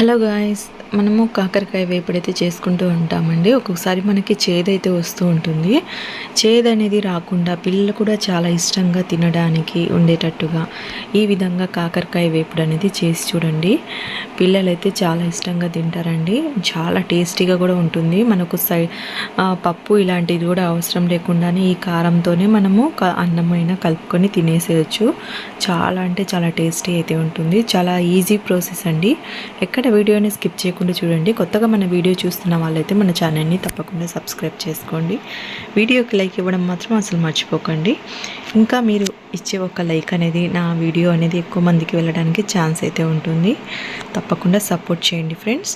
Hello guys మనము కాకరకాయ వేపుడైతే చేసుకుంటూ ఉంటామండి. ఒక్కొక్కసారి మనకి చేదైతే వస్తూ ఉంటుంది. చేదు అనేది రాకుండా పిల్లలు కూడా చాలా ఇష్టంగా తినడానికి ఉండేటట్టుగా ఈ విధంగా కాకరకాయ వేపుడు అనేది చేసి చూడండి. పిల్లలైతే చాలా ఇష్టంగా తింటారండి. చాలా టేస్టీగా కూడా ఉంటుంది. మనకు సై పప్పు ఇలాంటిది కూడా అవసరం లేకుండానే ఈ కారంతోనే మనము అన్నమైన కలుపుకొని తినేసేయచ్చు. చాలా అంటే చాలా టేస్టీ అయితే ఉంటుంది. చాలా ఈజీ ప్రాసెస్ అండి. ఎక్కడ వీడియోని స్కిప్ చేయకుండా చూడండి. కొత్తగా మన వీడియో చూస్తున్న వాళ్ళైతే మన ఛానల్ని తప్పకుండా సబ్స్క్రైబ్ చేసుకోండి. వీడియోకి లైక్ ఇవ్వడం మాత్రం అసలు మర్చిపోకండి. ఇంకా మీరు ఇచ్చే ఒక లైక్ అనేది నా వీడియో అనేది ఎక్కువ మందికి వెళ్ళడానికి ఛాన్స్ అయితే ఉంటుంది. తప్పకుండా సపోర్ట్ చేయండి ఫ్రెండ్స్.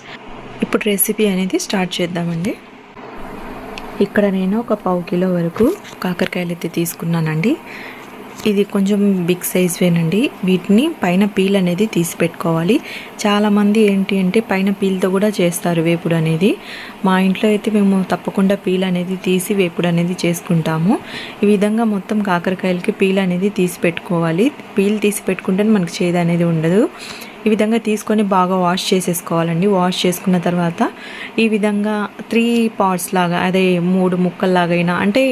ఇప్పుడు రెసిపీ అనేది స్టార్ట్ చేద్దామండి. ఇక్కడ నేను ఒక పావు కిలో వరకు కాకరకాయలు అయితే తీసుకున్నానండి. ఇది కొంచెం బిగ్ సైజ్ వేనండి. వీటిని పైన పీల్ అనేది తీసి పెట్టుకోవాలి. చాలామంది ఏంటి అంటే పైన పీల్తో కూడా చేస్తారు వేపుడు అనేది. మా ఇంట్లో అయితే మేము తప్పకుండా పీల్ అనేది తీసి వేపుడు అనేది చేసుకుంటాము. ఈ విధంగా మొత్తం కాకరకాయలకి పీల్ అనేది తీసి పెట్టుకోవాలి. పీల్ తీసి పెట్టుకుంటే మనకి చేదు అనేది ఉండదు. ఈ విధంగా తీసుకొని బాగా వాష్ చేసేసుకోవాలండి. వాష్ చేసుకున్న తర్వాత ఈ విధంగా త్రీ పార్ట్స్ లాగా అదే మూడు ముక్కల్లాగైనా అయినా అంటే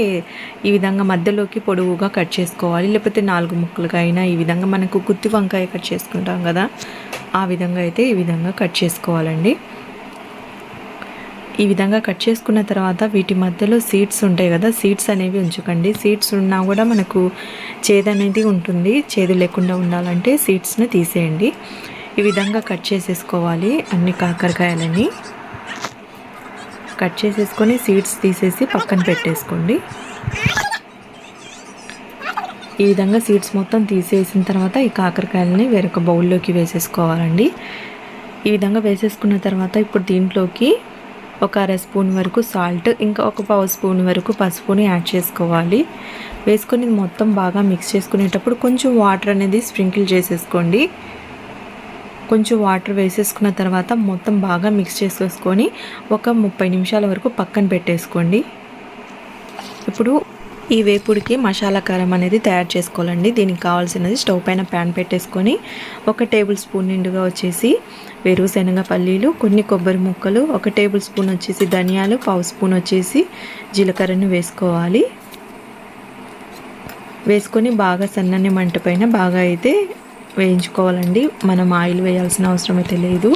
ఈ విధంగా మధ్యలోకి పొడవుగా కట్ చేసుకోవాలి. లేకపోతే నాలుగు ముక్కలుగా అయినా ఈ విధంగా మనకు గుత్తి వంకాయ కట్ చేసుకుంటాం కదా ఆ విధంగా అయితే ఈ విధంగా కట్ చేసుకోవాలండి. ఈ విధంగా కట్ చేసుకున్న తర్వాత వీటి మధ్యలో సీడ్స్ ఉంటాయి కదా సీడ్స్ అనేవి ఉంచుకండి. సీడ్స్ ఉన్నా కూడా మనకు చేదు అనేది ఉంటుంది. చేదు లేకుండా ఉండాలంటే సీడ్స్ని తీసేయండి. ఈ విధంగా కట్ చేసేసుకోవాలి అన్ని కాకరకాయలని. కట్ చేసేసుకొని సీడ్స్ తీసేసి పక్కన పెట్టేసుకోండి. ఈ విధంగా సీడ్స్ మొత్తం తీసేసిన తర్వాత ఈ కాకరకాయలని వేరొక బౌల్లోకి వేసేసుకోవాలండి. ఈ విధంగా వేసేసుకున్న తర్వాత ఇప్పుడు దీంట్లోకి ఒక అర స్పూన్ వరకు సాల్ట్ ఇంకా ఒక పావు స్పూన్ వరకు పసుపుని యాడ్ చేసుకోవాలి. వేసుకొని మొత్తం బాగా మిక్స్ చేసుకునేటప్పుడు కొంచెం వాటర్ అనేది స్ప్రింకిల్ చేసేసుకోండి. కొంచెం వాటర్ వేసేసుకున్న తర్వాత మొత్తం బాగా మిక్స్ చేసేసుకొని ఒక ముప్పై నిమిషాల వరకు పక్కన పెట్టేసుకోండి. ఇప్పుడు ఈ వేపుడికి మసాలా కారం అనేది తయారు చేసుకోవాలండి. దీనికి కావాల్సినది స్టవ్ పైన ప్యాన్ పెట్టేసుకొని ఒక టేబుల్ స్పూన్ నిండుగా వచ్చేసి వేరుశనగ పల్లీలు కొన్ని కొబ్బరి ముక్కలు ఒక టేబుల్ స్పూన్ వచ్చేసి ధనియాలు పావు స్పూన్ వచ్చేసి జీలకర్రను వేసుకోవాలి. వేసుకొని బాగా సన్నని మంట పైన బాగా అయితే వేయించుకోవాలండి. మనం ఆయిల్ వేయాల్సిన అవసరం అయితే లేదు.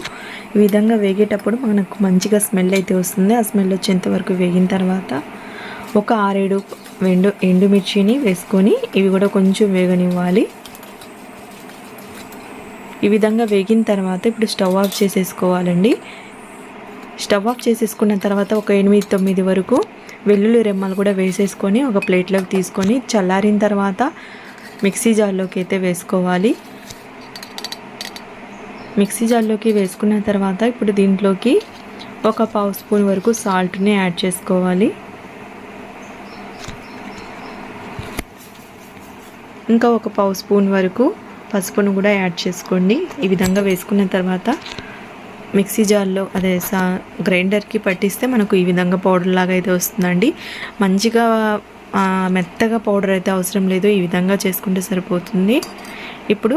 ఈ విధంగా వేగేటప్పుడు మనకు మంచిగా స్మెల్ అయితే వస్తుంది. ఆ స్మెల్ వచ్చేంత వరకు వేగిన తర్వాత ఒక ఆరేడు ఎండు ఎండుమిర్చిని వేసుకొని ఇవి కూడా కొంచెం వేగనివ్వాలి. ఈ విధంగా వేగిన తర్వాత ఇప్పుడు స్టవ్ ఆఫ్ చేసేసుకోవాలండి. స్టవ్ ఆఫ్ చేసేసుకున్న తర్వాత ఒక ఎనిమిది తొమ్మిది వరకు వెల్లుల్లి రెమ్మలు కూడా వేసేసుకొని ఒక ప్లేట్లోకి తీసుకొని చల్లారిన తర్వాత మిక్సీ జార్లోకి అయితే వేసుకోవాలి. మిక్సీ జార్లోకి వేసుకున్న తర్వాత ఇప్పుడు దీంట్లోకి ఒక పావు స్పూన్ వరకు సాల్ట్ని యాడ్ చేసుకోవాలి. ఇంకా ఒక పావు స్పూన్ వరకు పసుపును కూడా యాడ్ చేసుకోండి. ఈ విధంగా వేసుకున్న తర్వాత మిక్సీ జార్లో అదే సా గ్రైండర్కి పట్టిస్తే మనకు ఈ విధంగా పౌడర్ లాగా అయితే వస్తుందండి. మంచిగా మెత్తగా పౌడర్ అయితే అవసరం లేదు. ఈ విధంగా చేసుకుంటే సరిపోతుంది. ఇప్పుడు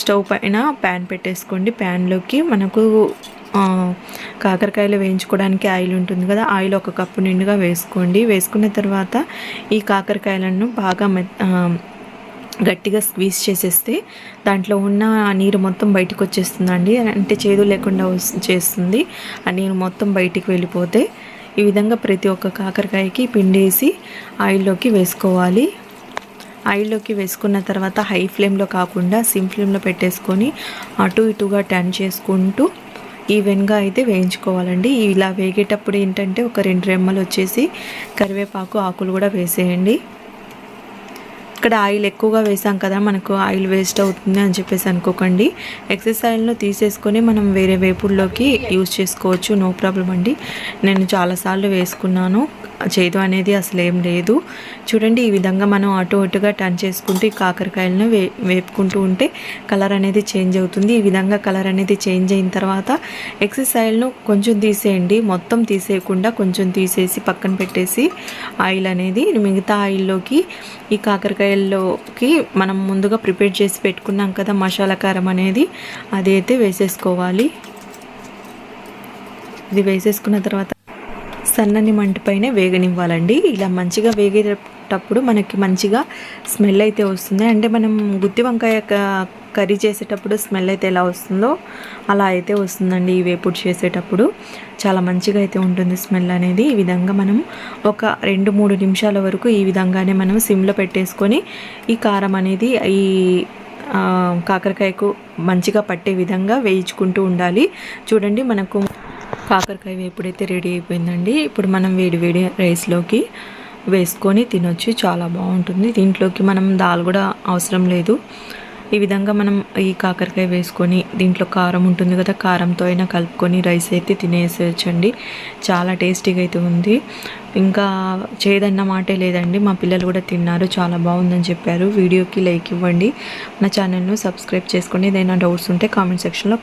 స్టవ్ పైన ప్యాన్ పెట్టేసుకోండి. ప్యాన్లోకి మనకు కాకరకాయలు వేయించుకోవడానికి ఆయిల్ ఉంటుంది కదా ఆయిల్ ఒక కప్పు నిండుగా వేసుకోండి. వేసుకున్న తర్వాత ఈ కాకరకాయలను బాగా మె గట్టిగా స్క్వీజ్ చేసేస్తే దాంట్లో ఉన్న ఆ నీరు మొత్తం బయటకు వచ్చేస్తుందండి. అంటే చేదు లేకుండా చేస్తుంది. ఆ నీరు మొత్తం బయటికి వెళ్ళిపోతే ఈ విధంగా ప్రతి ఒక్క కాకరకాయకి పిండేసి ఆయిల్లోకి వేసుకోవాలి. ఆయిల్లోకి వేసుకున్న తర్వాత హై ఫ్లేమ్లో కాకుండా సిమ్ ఫ్లేమ్లో పెట్టేసుకొని అటు ఇటుగా టర్న్ చేసుకుంటూ ఈవెన్గా అయితే వేయించుకోవాలండి. ఇలా వేగేటప్పుడు ఏంటంటే ఒక రెండు రెమ్మలు వచ్చేసి కరివేపాకు ఆకులు కూడా వేసేయండి. ఇక్కడ ఆయిల్ ఎక్కువగా వేసాం కదా మనకు ఆయిల్ వేస్ట్ అవుతుంది అని చెప్పేసి అనుకోకండి. ఎక్సెస్ ఆయిల్ను తీసేసుకొని మనం వేరే వేపుల్లోకి యూజ్ చేసుకోవచ్చు నో ప్రాబ్లం అండి. నేను చాలాసార్లు వేసుకున్నాను. చేదు అనేది అసలు ఏం లేదు. చూడండి ఈ విధంగా మనం అటు అటుగా టర్న్ చేసుకుంటూ ఈ కాకరకాయలను వే వేపుకుంటూ ఉంటే కలర్ అనేది చేంజ్ అవుతుంది. ఈ విధంగా కలర్ అనేది చేంజ్ అయిన తర్వాత ఎక్సర్సైల్ను కొంచెం తీసేయండి. మొత్తం తీసేయకుండా కొంచెం తీసేసి పక్కన పెట్టేసి ఆయిల్ అనేది మిగతా ఆయిల్లోకి ఈ కాకరకాయల్లోకి మనం ముందుగా ప్రిపేర్ చేసి పెట్టుకున్నాం కదా మసాలా కారం అనేది అదైతే వేసేసుకోవాలి. ఇది వేసేసుకున్న తర్వాత సన్నని మంటపైనే వేగనివ్వాలండి. ఇలా మంచిగా వేగేటప్పుడు మనకి మంచిగా స్మెల్ అయితే వస్తుంది. అంటే మనం గుత్తి వంకాయ కర్రీ చేసేటప్పుడు స్మెల్ అయితే ఎలా వస్తుందో అలా అయితే వస్తుందండి ఈ వేపుడు చేసేటప్పుడు. చాలా మంచిగా అయితే ఉంటుంది స్మెల్ అనేది. ఈ విధంగా మనం ఒక రెండు మూడు నిమిషాల వరకు ఈ విధంగానే మనం సిమ్లో పెట్టేసుకొని ఈ కారం అనేది ఈ కాకరకాయకు మంచిగా పట్టే విధంగా వేయించుకుంటూ ఉండాలి. చూడండి మనకు కాకరకాయ ఎప్పుడైతే రెడీ అయిపోయిందండి. ఇప్పుడు మనం వేడి వేడి రైస్లోకి వేసుకొని తినొచ్చు. చాలా బాగుంటుంది. దీంట్లోకి మనం దాల్ కూడా అవసరం లేదు. ఈ విధంగా మనం ఈ కాకరకాయ వేసుకొని దీంట్లో కారం ఉంటుంది కదా కారంతో అయినా కలుపుకొని రైస్ అయితే తినేసేయచ్చండి. చాలా టేస్టీగా అయితే ఉంది. ఇంకా చేదన్న మాటే లేదండి. మా పిల్లలు కూడా తిన్నారు. చాలా బాగుందని చెప్పారు. వీడియోకి లైక్ ఇవ్వండి. నా ఛానల్ను సబ్స్క్రైబ్ చేసుకోండి. ఏదైనా డౌట్స్ ఉంటే కామెంట్ సెక్షన్లో